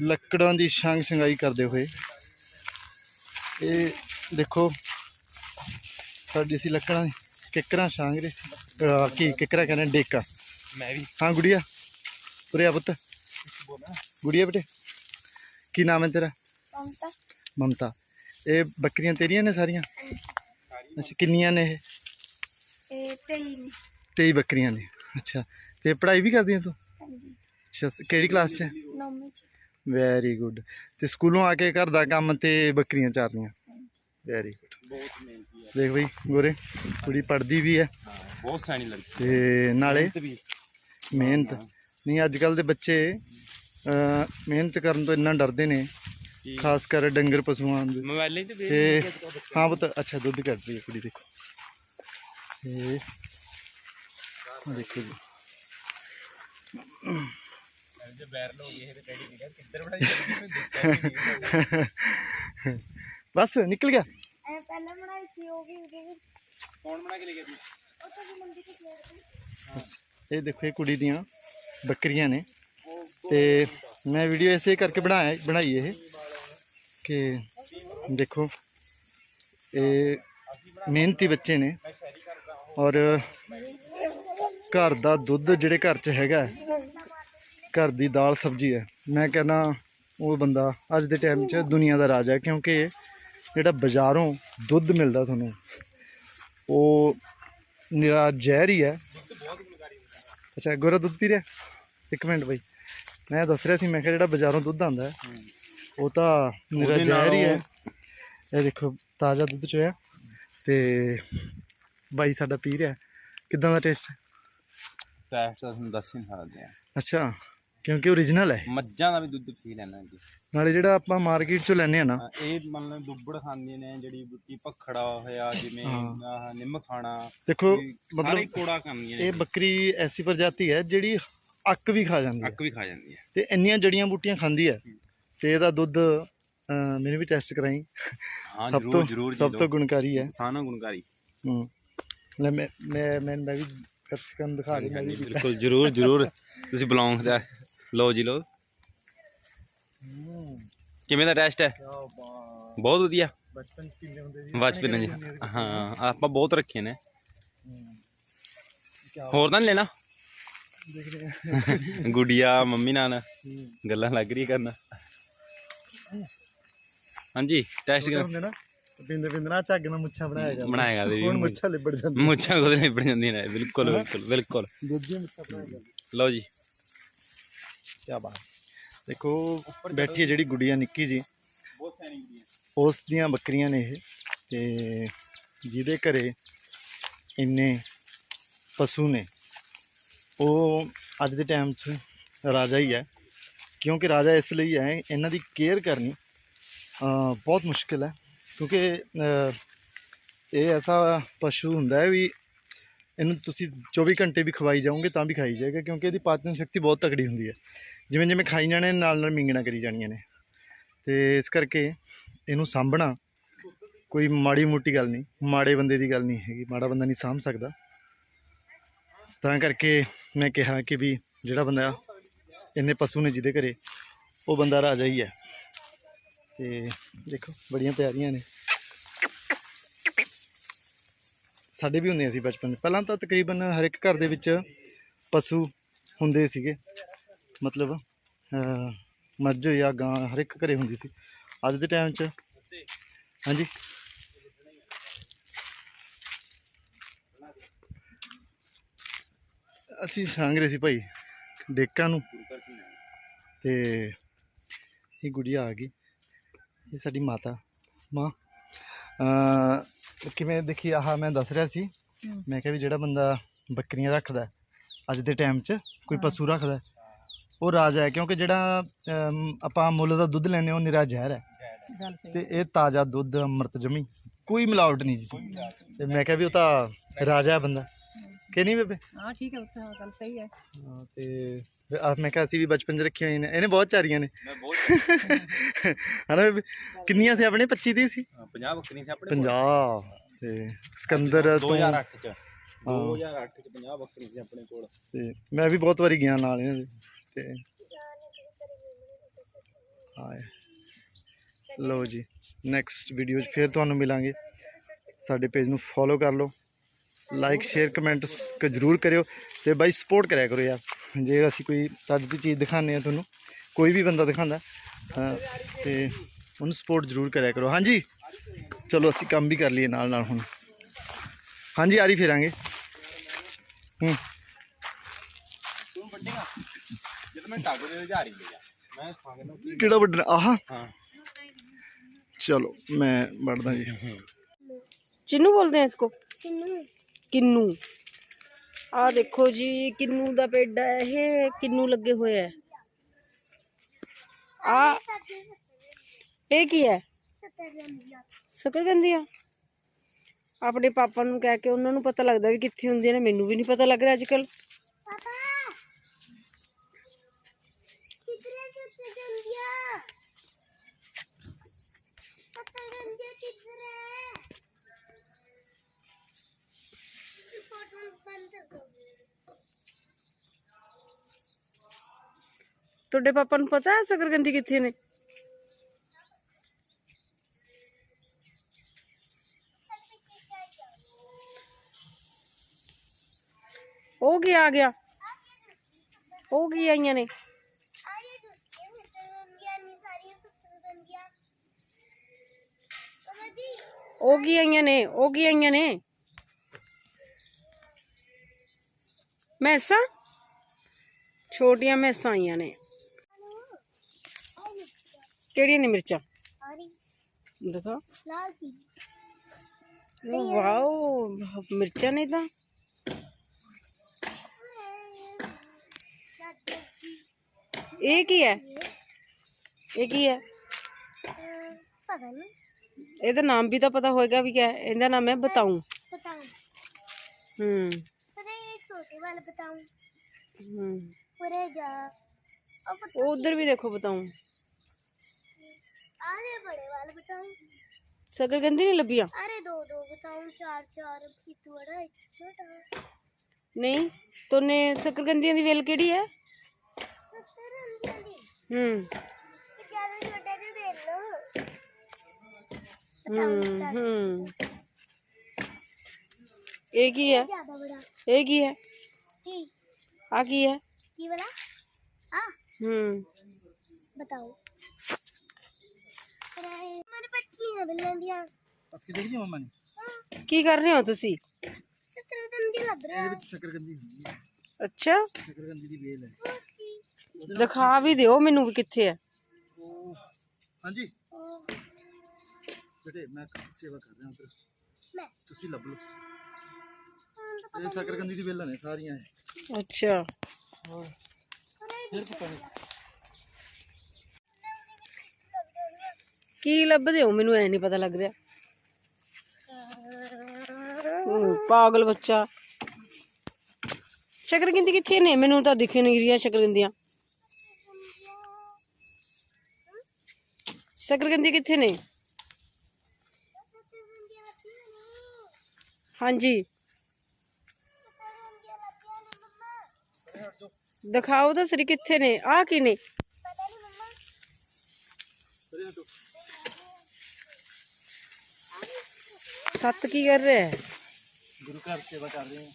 ਲੱਕੜਾਂ ਦੀ ਸ਼ੰਗ ਸ਼ੰਗਾਈ ਕਰਦੇ ਹੋਏ। ਇਹ ਦੇਖੋ ਸਾਡੀ ਸੀ ਲੱਕੜਾਂ ਦੀ ਕਿੱਕਰਾਂ ਛਾਂਗ ਰਹੀ ਸੀ। ਕੀ ਕਿੱਕਰਾਂ ਕਹਿੰਦੇ ਡੇਕਾ। ਮੈਂ ਵੀ। ਹਾਂ ਗੁੜੀਆ। ਉਰੇ ਆ ਪੁੱਤ। ਗੁੜੀਆ ਬੇਟੇ ਕੀ ਨਾਮ ਹੈ ਤੇਰਾ? ਮਮਤਾ। ਮਮਤਾ। ਇਹ ਬੱਕਰੀਆਂ ਤੇਰੀਆਂ ਨੇ ਸਾਰੀਆਂ? ਅੱਛਾ ਕਿੰਨੀਆਂ ਨੇ ਇਹ? ਇਹ ਤੇਈ ਨੇ। 23 ਬੱਕਰੀਆਂ ਨੇ। ਅੱਛਾ ਤੇ ਪੜ੍ਹਾਈ ਵੀ ਕਰਦੀਆਂ ਤੂੰ? ਹਾਂਜੀ। ਅੱਛਾ ਸ- ਕਿਹੜੀ ਕਲਾਸ 'ਚ ਹੈ? ਨੌਵੀਂ ਚ। ਵੈਰੀ ਗੁੱਡ ਤੇ ਸਕੂਲੋਂ ਆ ਕੇ ਘਰ ਦਾ ਕੰਮ ਤੇ ਬੱਕਰੀਆਂ ਚਾਰਨੀਆਂ ਵੈਰੀ ਗੁੱਡ ਬਹੁਤ ਮਿਹਨਤੀ ਹੈ ਦੇਖ ਬਈ ਗੋਰੇ ਕੁੜੀ ਪੜਦੀ ਵੀ ਹੈ। ਬਹੁਤ ਸਿਆਣੀ ਲੜਕੀ ਤੇ ਨਾਲੇ ਮਿਹਨਤ ਨਹੀਂ ਅੱਜ ਕੱਲ ਦੇ ਬੱਚੇ ਮਿਹਨਤ ਕਰਨ ਤੋਂ ਇੰਨਾ ਡਰਦੇ ਨੇ। ਖਾਸ ਕਰ ਡੰਗਰ ਪਸ਼ੂਆਂ ਦੇ। ਮੋਬਾਈਲਾਂ ਤੇ ਤੇ ਹਾਂ ਪੁੱਤ ਅੱਛਾ ਦੁੱਧ ਕੱਢ ਰਹੀ ਹੈ ਕੁੜੀ ਦੇਖੋ ਆਹ ਦੇਖੋ ਜੀ। ਜੇ ਵਾਇਰਲ ਹੋ ਗਈ ਇਹ ਤੇ ਡੈਡੀ ਨੇ ਕਿਹਾ ਕਿੱਧਰ ਬਣਾਈ ਬਸ ਨਿਕਲ ਗਿਆ। ਐ ਪਹਿਲਾਂ ਬਣਾਈ ਸੀ ਉਹ ਵੀ ਉਹਦੇ ਵਿੱਚ ਕੌਣ ਬਣਾ ਕੇ ਲੈ ਗਿਆ ਸੀ ਉਹ ਤਾਂ ਵੀ ਮੰਡੀ ਤੋਂ ਲੈ ਕੇ ਇਹ ਦੇਖੋ ਇਹ ਕੁੜੀ ਦੀਆਂ ਬੱਕਰੀਆਂ ਨੇ। ਤੇ ਮੈਂ ਵੀਡੀਓ ਐਸੇ ਕਰਕੇ ਬਣਾਇਆ ਬਣਾਈ ਇਹ। ਕਿ ਦੇਖੋ ਇਹ ਮਿਹਨਤੀ ਬੱਚੇ ਨੇ। ਔਰ ਘਰ ਦਾ ਦੁੱਧ ਜਿਹੜੇ ਘਰ 'ਚ ਹੈਗਾ ਘਰ ਦੀ ਦਾਲ ਸਬਜ਼ੀ ਹੈ। ਮੈਂ ਕਹਿੰਦਾ ਉਹ ਬੰਦਾ ਅੱਜ ਦੇ ਟਾਈਮ 'ਚ ਦੁਨੀਆ ਦਾ ਰਾਜਾ ਹੈ ਕਿਉਂਕਿ ਜਿਹੜਾ ਬਾਜ਼ਾਰੋਂ ਦੁੱਧ ਮਿਲਦਾ ਤੁਹਾਨੂੰ ਉਹ ਨਿਰਾ ਜ਼ਹਿਰ ਹੀ ਹੈ। ਅੱਛਾ ਗੋਰਾ ਦੁੱਧ ਪੀ ਰਿਹਾ? ਇੱਕ ਮਿੰਟ ਬਈ। ਮੈਂ ਦੱਸ ਰਿਹਾ ਸੀ ਮੈਂ ਕਿਹਾ ਜਿਹੜਾ ਬਾਜ਼ਾਰੋਂ ਦੁੱਧ ਆਉਂਦਾ ਹੈ ਉਹ ਤਾਂ ਨਿਰਾ ਜ਼ਹਿਰ ਹੀ ਹੈ। ਇਹ ਦੇਖੋ ਤਾਜ਼ਾ ਦੁੱਧ ਚੋਇਆ। ਤੇ ਬਾਈ ਸਾਡਾ ਪੀ ਰਿਹਾ। ਕਿਦਾਂ ਦਾ ਟੇਸਟ ਹੈ? ਟੈਸਟ ਤਾਂ ਤੁਹਾਨੂੰ ਦੱਸ ਨਹੀਂ ਸਕਦੇ ਆ ਅੱਛਾ। ਕਿਉਂਕਿ ਓਰੀਜਨਲ ਹੈ। ਮੱਝਾਂ ਦਾ ਵੀ ਦੁੱਧ ਪੀ ਲੈਣਾ ਜੀ। ਨਾਲੇ ਜਿਹੜਾ ਆਪਾਂ ਮਾਰਕੀਟ ਚੋਂ ਲੈਨੇ ਆ ਨਾ। ਹਾਂ, ਇਹ ਮੰਨ ਲਓ ਦੁੱਬੜ ਖਾਂਦੀਆਂ ਨੇ ਜਿਹੜੀ ਬੁੱਟੀ ਭਖੜਾ ਹੋਇਆ ਜਿਵੇਂ ਹਾਂ। ਆਹ ਨਿੰਮ ਖਾਣਾ ਦੇਖੋ ਇਹ ਸਾਰੇ ਮਤਲਬ ਕੋੜਾ ਖਾਂਦੀਆਂ ਨੇ। ਇਹ ਬੱਕਰੀ ਐਸੀ ਪ੍ਰਜਾਤੀ ਹੈ ਜਿਹੜੀ ਅੱਕ ਵੀ ਖਾ ਜਾਂਦੀ ਹੈ। ਅੱਕ ਵੀ ਖਾ ਜਾਂਦੀ ਹੈ। ਤੇ ਇੰਨੀਆਂ ਜੜੀਆਂ ਬੂਟੀਆਂ ਖਾਂਦੀ ਹੈ ਤੇ ਇਹਦਾ ਦੁੱਧ ਅਹ, ਮੈਨੂੰ ਵੀ ਟੈਸਟ ਕਰਾਈ। ਹਾਂ ਸਭ ਜ਼ਰੂਰ ਤੋਂ ਜ਼ਰੂਰ ਸਭ ਤੋਂ ਗੁਣਕਾਰੀ ਹੈ। ਸਾਨਾ ਗੁਣਕਾਰੀ। ਹੂੰ। ਲੈ ਮੈਂ ਮੈਂ ਮੈਂ ਮੈਂ ਵੀ ਦਰਸ਼ਕਾਂ ਨੂੰ ਦਿਖਾ ਦੇ ਮੈਂ ਵੀ ਬਿਲਕੁਲ ਜ਼ਰੂਰ ਜ਼ਰੂਰ। ਤੁਸੀਂ ਬਲੌਂਗ ਦਾ ਲਓ ਜੀ ਲਓ। ਕਿਵੇਂ ਦਾ ਟੈਸਟ ਹੈ? ਬਹੁਤ ਵਧੀਆ। ਬਚਪਨ ਚ ਪੀਂਦੇ ਹੁੰਦੇ ਸੀ? ਬਚਪਨ ਜੀ। ਹਾਂ ਆਪਾਂ ਬਹੁਤ ਰੱਖੇ ਨੇ। ਹੋਰ ਤਾਂ ਲੈਣਾ? ਗੁੜੀਆ ਮੰਮੀ ਨਾਲ। ਗੱਲਾਂ ਲੱਗ ਰਹੀ ਕਰਨ। ਹਾਂਜੀ ਟੈਸਟ ਕਰ ਹੁੰਦੇ ਨਾ ਪਿੰਦੇ ਪਿੰਦੇ ਨਾ ਝੱਗ ਨਾਲ ਮੁੱਛਾਂ ਬਣਾਇਆ ਜਾਂਦਾ। ਬਣਾਇਆ ਕਰਦੇ ਵੀ ਹੁਣ ਮੁੱਛਾਂ। ਲਿਬੜ ਜਾਂਦੀਆਂ। ਮੁੱਛਾਂ ਕੋਲ ਪੜ ਜਾਂਦੀਆਂ ਨੇ ਬਿਲਕੁਲ ਬਿਲਕੁਲ ਬਿਲਕੁਲ। ਦੂਜੀਆਂ ਮੁੱਛਾਂ ਜਾਂਦਾ। ਲਓ ਜੀ। ਕੀ ਬਾਤ ਦੇਖੋ ਬੈਠੀ ਹੈ ਜਿਹੜੀ ਗੁੜੀਆ ਨਿੱਕੀ ਜੀ। ਬਹੁਤ ਸੈਨਿਕ ਦੀ ਉਸ ਦੀਆਂ ਬੱਕਰੀਆਂ ਨੇ ਇਹ। ਤੇ ਜਿਹਦੇ ਘਰੇ ਇੰਨੇ ਪਸ਼ੂ ਨੇ। ਉਹ ਅੱਜ ਦੇ ਟਾਈਮ 'ਚ ਰਾਜਾ ਹੀ ਹੈ। ਕਿਉਂਕਿ ਰਾਜਾ ਇਸ ਲਈ ਹੈ ਇਹਨਾਂ ਦੀ ਕੇਅਰ ਕਰਨੀ ਬਹੁਤ ਮੁਸ਼ਕਿਲ ਹੈ। ਕਿਉਂਕਿ ਇਹ ਐਸਾ ਪਸ਼ੂ ਹੁੰਦਾ ਹੈ ਵੀ ਇਹਨੂੰ ਤੁਸੀਂ 24 ਘੰਟੇ ਵੀ ਖਵਾਈ ਜਾਓਗੇ ਤਾਂ ਵੀ ਖਾਈ ਜਾਏਗਾ, ਕਿਉਂਕਿ ਇਹਦੀ ਪਾਚਨ ਸ਼ਕਤੀ ਬਹੁਤ ਤਕੜੀ ਹੁੰਦੀ ਹੈ। ਜਿਵੇਂ ਜਿਵੇਂ ਖਾਈ ਜਾਣੇ, ਨਾਲ ਨਾਲ ਮਿੰਗਣਾ ਕਰੀ ਜਾਣੀਆਂ ਨੇ। ਤੇ ਇਸ ਕਰਕੇ ਇਹਨੂੰ ਸਾਂਭਣਾ ਕੋਈ ਮਾੜੀ ਮੋਟੀ ਗੱਲ ਨਹੀਂ, ਮਾੜੇ ਬੰਦੇ ਦੀ ਗੱਲ ਨਹੀਂ ਹੈਗੀ, ਮਾੜਾ ਬੰਦਾ ਨਹੀਂ ਸਾਂਭ ਸਕਦਾ। ਤਾਂ ਕਰਕੇ ਮੈਂ ਕਿਹਾ ਕਿ ਵੀ ਜਿਹੜਾ ਬੰਦਾ ਇੰਨੇ ਪਸ਼ੂ ਨੇ ਜਿਹਦੇ ਘਰੇ, ਉਹ ਬੰਦਾ ਰਾਜਾ ਹੀ ਹੈ। ਤੇ ਦੇਖੋ, ਬੜੀਆਂ ਪਿਆਰੀਆਂ ਨੇ। ਸਾਡੇ ਵੀ ਹੁੰਦੇ ਸੀ ਬਚਪਨ ਪਹਿਲਾਂ ਤਾਂ ਤਕਰੀਬਨ ਹਰ ਇੱਕ ਘਰ ਦੇ ਵਿੱਚ ਪਸ਼ੂ ਹੁੰਦੇ ਸੀਗੇ। ਮਤਲਬ ਅਹ, ਮੱਝ ਜਾਂ ਗਾਂ ਹਰ ਇੱਕ ਘਰੇ ਹੁੰਦੀ ਸੀ। ਅੱਜ ਦੇ ਟਾਈਮ 'ਚ ਹਾਂਜੀ। ਅਸੀਂ ਸੰਗ ਰਹੇ ਸੀ ਭਾਈ ਡੇਕਾਂ ਨੂੰ। ਤੇ ਇਹ ਗੁੜੀਆ ਆ ਗਈ। ਇਹ ਸਾਡੀ ਮਾਤਾ ਮਾਂ। ਕਿਵੇਂ ਦੇਖੀ ਆਹ ਮੈਂ ਦੱਸ ਰਿਹਾ ਸੀ। ਮੈਂ ਕਿਹਾ ਵੀ ਜਿਹੜਾ ਬੰਦਾ ਬੱਕਰੀਆਂ ਰੱਖਦਾ ਅੱਜ ਦੇ ਟਾਈਮ 'ਚ ਕੋਈ ਪਸ਼ੂ ਰੱਖਦਾ ਉਹ ਰਾਜਾ ਹੈ ਕਿਉਂਕਿ ਜਿਹੜਾ ਆਪਾਂ ਮੁੱਲ ਦਾ ਦੁੱਧ ਹਾਂ, ਉਹ ਨਿਰਾ ਜ਼ਹਿਰ ਹੈ। ਤੇ ਇਹ ਤਾਜ਼ਾ ਦੁੱਧ ਅੰਮ੍ਰਿਤ ਜਮੀ ਕੋਈ ਮਿਲਾਵਟ ਨਹੀਂ ਜੀ। ਤੇ ਮੈਂ ਕਿਹਾ ਵੀ ਉਹ ਤਾਂ ਰਾਜਾ ਹੈ ਬੰਦਾ। ਕਿ ਨਹੀਂ ਬੇਬੇ? ਹਾਂ ਠੀਕ ਹੈ ਉੱਥੇ ਹਾਂ, ਗੱਲ ਸਹੀ ਹੈ। ਹਾਂ, ਤੇ ਫਿਰ ਆਹ ਮੈਂ ਕਿਹਾ ਅਸੀਂ ਵੀ ਬਚਪਨ 'ਚ ਰੱਖੀਆਂ ਹੋਈਆਂ ਨੇ। ਇਹਨੇ ਬਹੁਤ ਚਾਰੀਆਂ ਨੇ। ਮੈਂ ਬਹੁਤ ਹਨਾ ਬੇਬੇ? ਕਿੰਨੀਆਂ ਸੀ ਆਪਣੇ? 25 ਦੀ ਸੀ? 50 ਬੱਕਰੀਆਂ ਸੀ ਆਪਣੇ 50 ਤੇ ਸਿਕੰਦਰ ਤੋਂ 2008 ਚ। 2008 ਚ 50 ਬੱਕਰੀਆਂ ਸੀ ਆਪਣੇ ਕੋਲ। ਤੇ ਮੈਂ ਵੀ ਬਹੁਤ ਵਾਰੀ ਗਿਆ ਨਾਲ ਇਹਨਾਂ ਦੇ। ਤੇ ਹਾਏ। ਲਓ ਜੀ ਨੈਕਸਟ ਵੀਡੀਓ 'ਚ ਫਿਰ ਤੁਹਾਨੂੰ ਮਿਲਾਂਗੇ। ਸਾਡੇ ਪੇਜ ਨੂੰ ਫੋਲੋ ਕਰ ਲਓ। ਲਾਈਕ ਸ਼ੇਅਰ ਕਮੈਂਟ ਜ਼ਰੂਰ ਕਰਿਓ ਤੇ ਬਾਈ ਸਪੋਰਟ ਕਰਿਆ ਕਰੋ ਯਾਰ। ਜੇ ਅਸੀਂ ਕੋਈ ਚੱਜ ਦੀ ਚੀਜ਼ ਦਿਖਾਉਂਦੇ ਆ ਤੁਹਾਨੂੰ ਕੋਈ ਵੀ ਬੰਦਾ ਦਿਖਾਉਂਦਾ ਤੇ ਉਹਨੂੰ ਸਪੋਰਟ ਜ਼ਰੂਰ ਕਰਿਆ ਕਰੋ। ਹਾਂਜੀ? ਚਲੋ ਅਸੀਂ ਕੰਮ ਵੀ ਕਰ ਲਈਏ ਨਾਲ ਨਾਲ ਹੁਣ। ਹਾਂਜੀ ਆਰੀ ਫੇਰਾਂਗੇ ਹੂੰ। ਤੂੰ ਵੱਡੇਗਾ ਜਦ ਮੈਂ ਟਾਗੋ ਦੇ ਹਜ਼ਾਰੀ ਲੈ ਜਾ ਮੈਂ ਸੰਗ ਨੂੰ ਕਿਹੜਾ ਵੱਡਣਾ ਆਹ। ਹਾਂ। ਚਲੋ ਮੈਂ ਵੜਦਾ ਜੀ। ਚਿੰਨੂ ਬੋਲਦੇ ਆ ਇਸਕੋ ਕਿੰਨੂ ਕਿੰਨੂ। ਆ ਦੇਖੋ ਜੀ, ਕਿੰਨੂ ਦਾ ਪੇੜ ਹੈ ਇਹ, ਕਿੰਨੂ ਲੱਗੇ ਹੋਏ ਹੈ। ਆ ਇਹ ਕੀ ਹੈ? ਸਕਰਗੰਦੀਆਂ ਆਪਣੇ ਪਾਪਾ ਨੂੰ ਕਹਿ ਕੇ ਉਹਨਾਂ ਨੂੰ ਪਤਾ ਲੱਗਦਾ ਵੀ ਕਿੱਥੇ ਹੁੰਦੀਆਂ ਨੇ, ਮੈਨੂੰ ਵੀ ਨਹੀਂ ਪਤਾ ਲੱਗ ਰਿਹਾ ਅੱਜ ਕੱਲ ਪਾਪਾ ਤੁਹਾਡੇ ਪਾਪਾ ਨੂੰ ਪਤਾ ਹੈ ਸਕਰਗੰਦੀ ਕਿੱਥੇ ਨੇ? ਉਹ ਕੀ ਆ ਗਿਆ? ਉਹ ਕੀ ਆਈਆਂ ਨੇ? ਉਹ ਕੀ ਆਈਆਂ ਨੇ? ਉਹ ਕੀ ਆਈਆਂ ਨੇ? मैसा? छोटिया मैसा आई ने। केड़िया ने मिर्चा? देखो वाओ मिर्चा ने दा एक ही है एक ही है पता नहीं नाम भी तो पता होएगा भी क्या इंदा नाम है बताऊँ। बताऊँ। हम्म। छोटे वाला बताऊँ। हम्म। उधर भी देखो बताऊँ। अरे बड़े वाला बताऊँ। सगर गंदी नहीं लबिया अरे दो दो बताऊँ चार चार एक बड़ा एक छोटा। नहीं तोने सगर शकरकंदियाँ दी वेल केड़ी है? सगर गंदियाँ दी? हम्म। तो हम्म, हम्म एक ही है। एक ही है। ਕੀ? ਆ ਕੀ ਹੈ? ਕੀ ਵਾਲਾ? ਆ। ਹੂੰ। ਬਤਾਓ। ਮਨ ਪੱਟੀਆਂ ਬੱਲਾਂ ਦੀਆਂ ਪੱਕੀ ਦੇਖਦੀ ਮੰਮਾ ਨੇ ਕੀ ਕਰ ਰਹੇ ਹੋ ਤੁਸੀਂ? ਸਕਰਗੰਦੀ ਲੱਗ ਰਿਹਾ। ਇਹਦੇ ਵਿੱਚ ਸਕਰਗੰਦੀ ਹੁੰਦੀ ਹੈ। ਅੱਛਾ। ਸਕਰਗੰਦੀ ਦੀ ਵੇਲ ਹੈ। ਦਿਖਾ ਵੀ ਦਿਓ ਮੈਨੂੰ ਵੀ ਕਿੱਥੇ ਹੈ। ਹਾਂਜੀ। ਬੇਟੇ ਮੈਂ ਸੇਵਾ ਕਰ ਰਿਹਾ ਹਾਂ ਤੁਸੀਂ ਲੱਭ ਲਓ। हाँ, तो ਇਹ ਸ਼ੱਕਰਕੰਦੀ ਦੀ ਵੇਲਾਂ ਨੇ ਸਾਰੀਆਂ ਇਹ। ਅੱਛਾ ਫਿਰ ਪਤਾ ਨਹੀਂ ਕੀ ਲੱਭਦੇ ਹੋ ਮੈਨੂੰ ਐ ਨਹੀਂ ਪਤਾ ਲੱਗ ਰਿਹਾ ਹੂੰ, ਪਾਗਲ ਬੱਚਾ ਸ਼ਕਰਗੰਦੀ ਕਿੱਥੇ ਨੇ ਮੈਨੂੰ ਤਾਂ ਦਿਖ ਨਹੀਂ ਰਹੀਆਂ ਸ਼ਕਰਗੰਦੀਆਂ ਸ਼ਕਰਗੰਦੀ ਕਿੱਥੇ ਨੇ ਹਾਂਜੀ ਦਿਖਾਓ ਤਾਂ ਸਰੀ ਕਿੱਥੇ ਨੇ ਆ ਕੀ ਨੇ? ਸੱਤ ਕੀ ਕਰ ਰਿਹਾ ਹੈ? ਗੁਰੂ ਘਰ ਸੇਵਾ ਕਰ ਰਹੇ ਹਾਂ।